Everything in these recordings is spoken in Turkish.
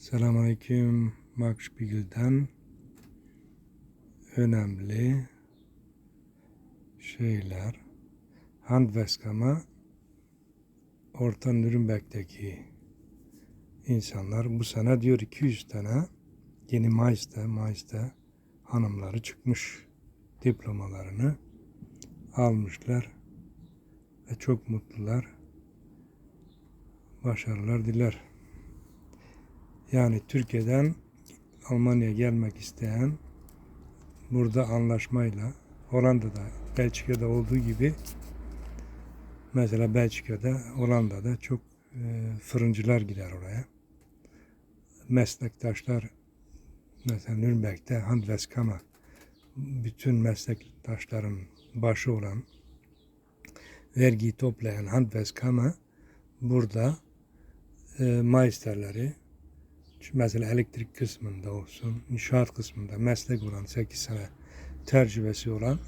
Selamünaleyküm. Max Spiegel'den önemli şeyler. Handwerkskammer Orta Nürnberg'deki insanlar bu sene diyor 200 tane yeni Mayıs'ta, Mayıs'ta hanımları çıkmış diplomalarını almışlar ve çok mutlular. Başarılar diler. Yani Türkiye'den Almanya'ya gelmek isteyen burada anlaşmayla Hollanda'da, Belçika'da olduğu gibi mesela Belçika'da, Hollanda'da çok e, fırıncılar gider oraya. Meslektaşlar mesela Nürnberg'de Handwerkskammer bütün meslektaşların başı olan vergi toplayan Handwerkskammer burada e, maisterleri şu elektrik kısmında olsun, inşaat kısmında meslek olan 8 sene tecrübesi olan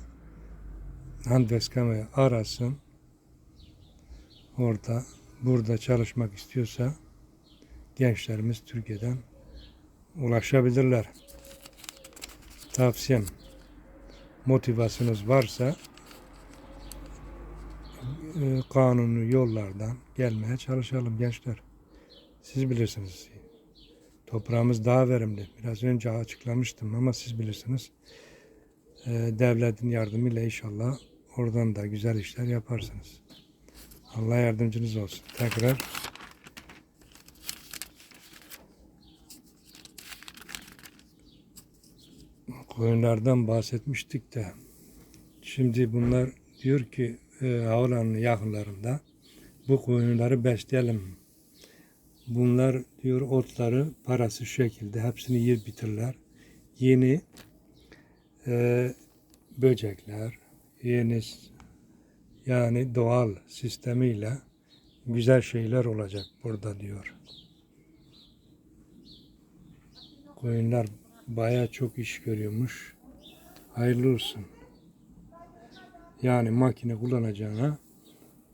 Handwerkskammer'ı arasın. Orada, burada çalışmak istiyorsa gençlerimiz Türkiye'den ulaşabilirler. Tavsiyem motivasyonunuz varsa e, kanuni yollardan gelmeye çalışalım gençler. Siz bilirsiniz. Toprağımız daha verimli. Biraz önce açıklamıştım ama siz bilirsiniz. Ee, devletin yardımıyla inşallah oradan da güzel işler yaparsınız. Allah yardımcınız olsun. Tekrar koyunlardan bahsetmiştik de şimdi bunlar diyor ki e, havaalanı yakınlarında bu koyunları besleyelim Bunlar diyor otları parası şekilde hepsini yer bitirler. Yeni e, böcekler, yeni yani doğal sistemiyle güzel şeyler olacak burada diyor. Koyunlar baya çok iş görüyormuş. Hayırlı olsun. Yani makine kullanacağına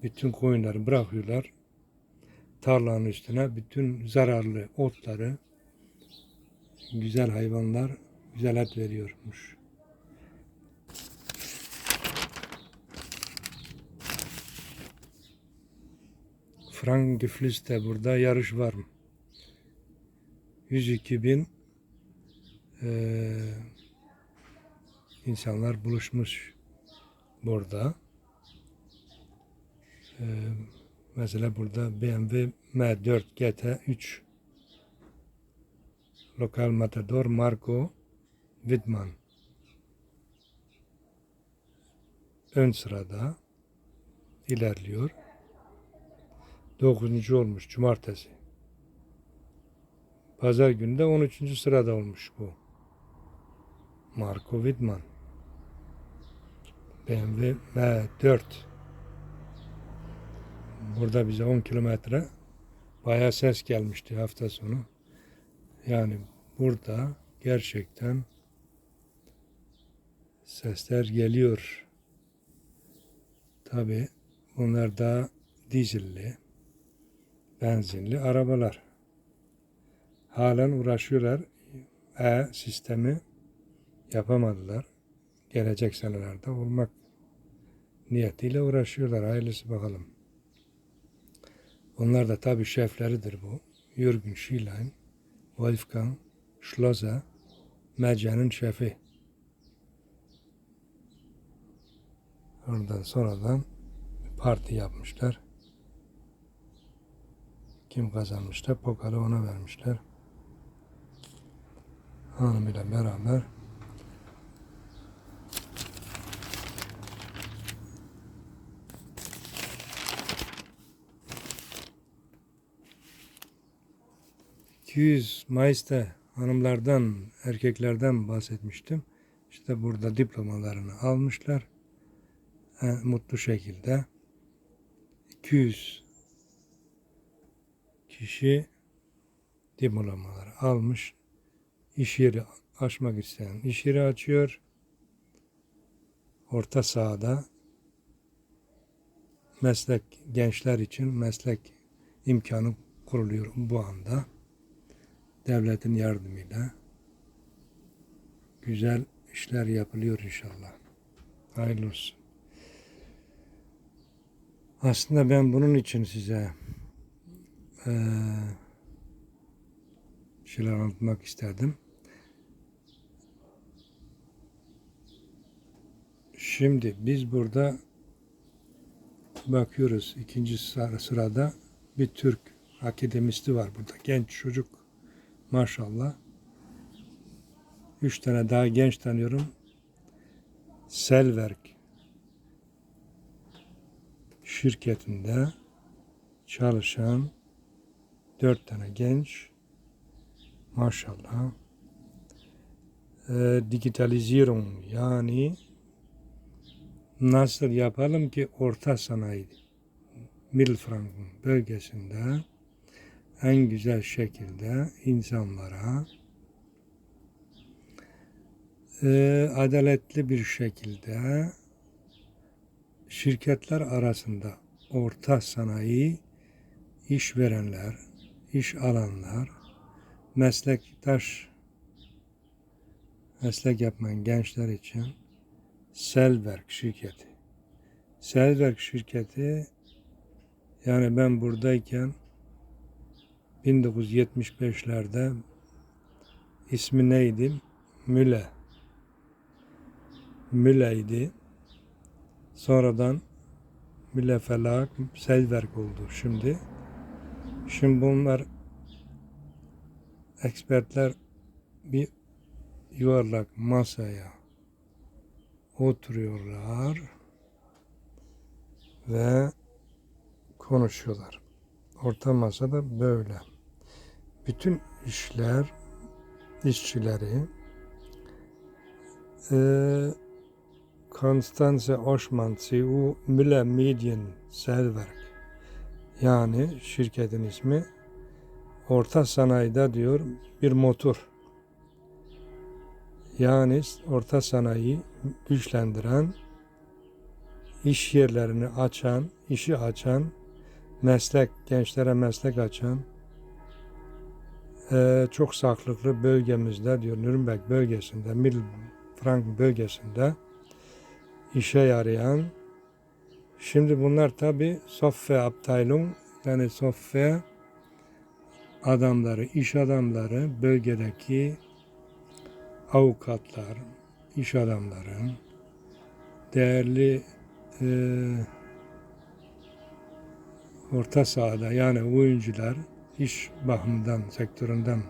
bütün koyunları bırakıyorlar tarlanın üstüne bütün zararlı otları güzel hayvanlar güzel et veriyormuş. Frankfurt'te burada yarış var mı? 102 bin eee, insanlar buluşmuş burada. Eee Mesela burada BMW M4 GT3 Lokal Matador Marco Widman ön sırada ilerliyor. 9. olmuş cumartesi. Pazar günü de 13. sırada olmuş bu. Marco Widman. BMW M4 Burada bize 10 kilometre bayağı ses gelmişti hafta sonu. Yani burada gerçekten sesler geliyor. Tabi bunlar daha dizelli, benzinli arabalar. Halen uğraşıyorlar. E sistemi yapamadılar. Gelecek senelerde olmak niyetiyle uğraşıyorlar. Hayırlısı bakalım. Onlar da tabi şefleridir bu. Jürgen Schielein, Wolfgang Schlosser, Medyanın şefi. Oradan sonradan parti yapmışlar. Kim kazanmışlar? Pokal'ı ona vermişler. Hanımıyla beraber 200 Mayıs'ta hanımlardan, erkeklerden bahsetmiştim. İşte burada diplomalarını almışlar. Mutlu şekilde 200 kişi diplomaları almış. İş yeri açmak isteyen iş yeri açıyor. Orta sahada meslek gençler için meslek imkanı kuruluyor bu anda devletin yardımıyla güzel işler yapılıyor inşallah. Hayırlı olsun. Aslında ben bunun için size bir şeyler anlatmak isterdim. Şimdi biz burada bakıyoruz ikinci sıra- sırada bir Türk akademisti var burada. Genç çocuk maşallah. Üç tane daha genç tanıyorum. Selverk şirketinde çalışan dört tane genç maşallah e, digitalizirung yani nasıl yapalım ki orta sanayi Milfranken bölgesinde en güzel şekilde insanlara e, adaletli bir şekilde şirketler arasında orta sanayi işverenler, iş alanlar, meslektaş meslek yapan gençler için Selberg şirketi. Selberg şirketi yani ben buradayken 1975'lerde ismi neydi? Müle. Müleydi. Sonradan Müle Felak Selberg oldu şimdi. Şimdi bunlar ekspertler bir yuvarlak masaya oturuyorlar ve konuşuyorlar. Orta masada böyle. Bütün işler, işçileri Konstanze Oşman CU Müller Medien Selwerk yani şirketin ismi orta sanayide diyor bir motor. Yani orta sanayi güçlendiren, iş yerlerini açan, işi açan, meslek, gençlere meslek açan, eee, çok saklıklı bölgemizde diyor Nürnberg bölgesinde, Milfranken bölgesinde işe yarayan. Şimdi bunlar tabi software abteilung yani software adamları, iş adamları, bölgedeki avukatlar, iş adamları, değerli eee, orta sahada yani oyuncular iş bakımından, sektöründen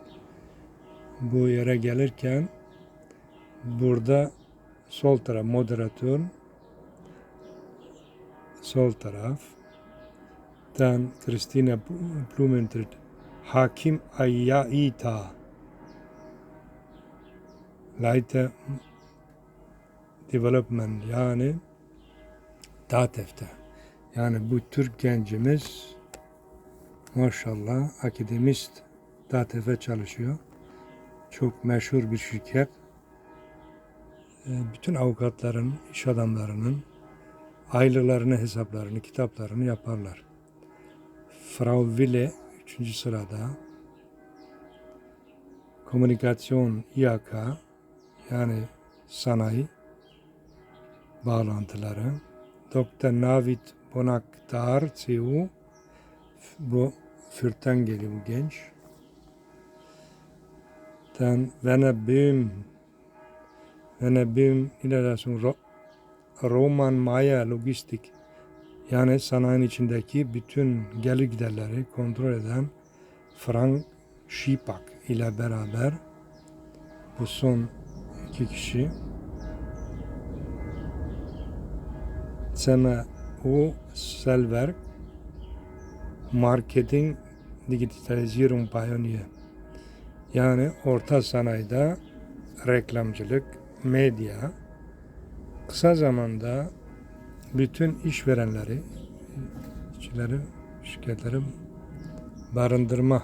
bu yere gelirken burada sol taraf moderatör sol taraf dan Christina Blumentritt Hakim Ayyaita Leiter Development yani DATEV'de yani bu Türk gencimiz maşallah akademist DATEV'e çalışıyor. Çok meşhur bir şirket. E, bütün avukatların, iş adamlarının aylılarını, hesaplarını, kitaplarını yaparlar. Frau Wille 3. sırada. Komünikasyon İAK yani sanayi bağlantıları. Dr. Navid Bonaktar CU bu Fürt'ten geliyor bu genç. Dann Werner Böhm Niederlassung Ro Roman Maya Lojistik yani sanayinin içindeki bütün gelir giderleri kontrol eden Frank Şipak ile beraber bu son iki kişi. Seme U Selberg Marketing Digitalisierung Pionier yani orta sanayide reklamcılık, medya kısa zamanda bütün işverenleri, işçileri, şirketleri barındırma